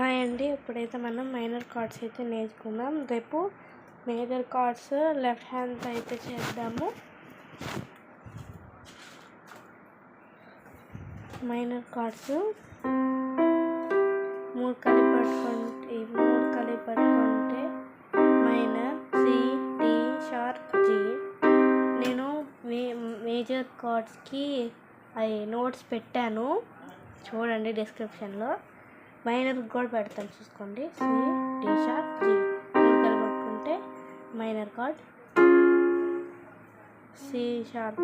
Hi అండి. ఇప్పుడైతే మనం మైనర్ కార్డ్స్ అయితే నేర్చుకుందాం. రేపు మేజర్ కార్డ్స్ లెఫ్ట్ హ్యాండ్ అయితే చేద్దాము. Minor chords. మూడు కలి పట్టుకుంటే మూడు కలిపి పట్టుకుంటే minor C D sharp G. నేను మే మేజర్ కార్డ్స్కి అవి నోట్స్ పెట్టాను. చూడండి డిస్క్రిప్షన్లో. మైనర్ కూడా పెడతాం చూసుకోండి. C D sharp G. మూడు కలిపి పట్టుకుంటే minor chord. C sharp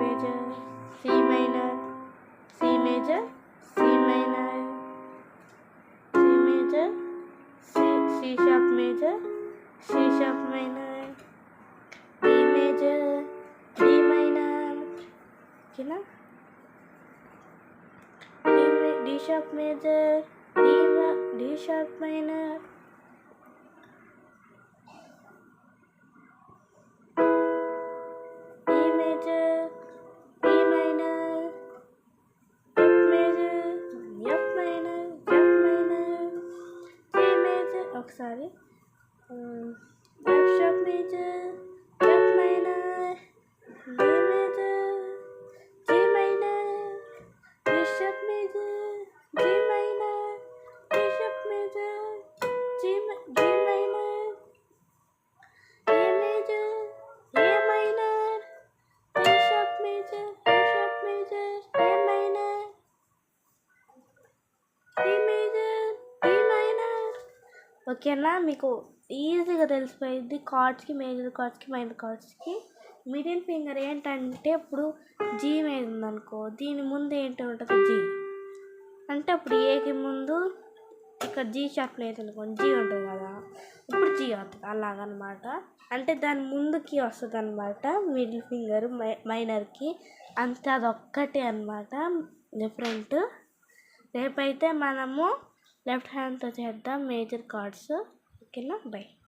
major C minor C major C minor. C major C C sharp major C sharp minor. D major D minor. ఓకేనా? D sharp major, D, D sharp minor. E major, E minor, F major, F minor, F minor, G major, oh sorry, um, F sharp major, ఓకేనా? మీకు ఈజీగా తెలిసిపోయింది కార్డ్స్కి major కార్డ్స్కి minor కార్డ్స్కి. Middle finger ఏంటంటే ఇప్పుడు జీ మీద ఉందనుకో దీని ముందు ఏంటి ఉంటుంది? జీ అంటే అప్పుడు ఏకి ముందు ఇక్కడ జీ షార్ప్ లేదు అనుకోండి జీ ఉంటుంది కదా. ఇప్పుడు జీ అవుతుంది అలాగనమాట. అంటే దాని ముందుకి వస్తుంది అనమాట మిడిల్ ఫింగర్ మై మైనర్కి. అంతే అదొక్కటే అనమాట డిఫరెంట్. రేపైతే మనము లెఫ్ట్ హ్యాండ్తో చేద్దాం మేజర్ కార్డ్స్ ఓకేనా బై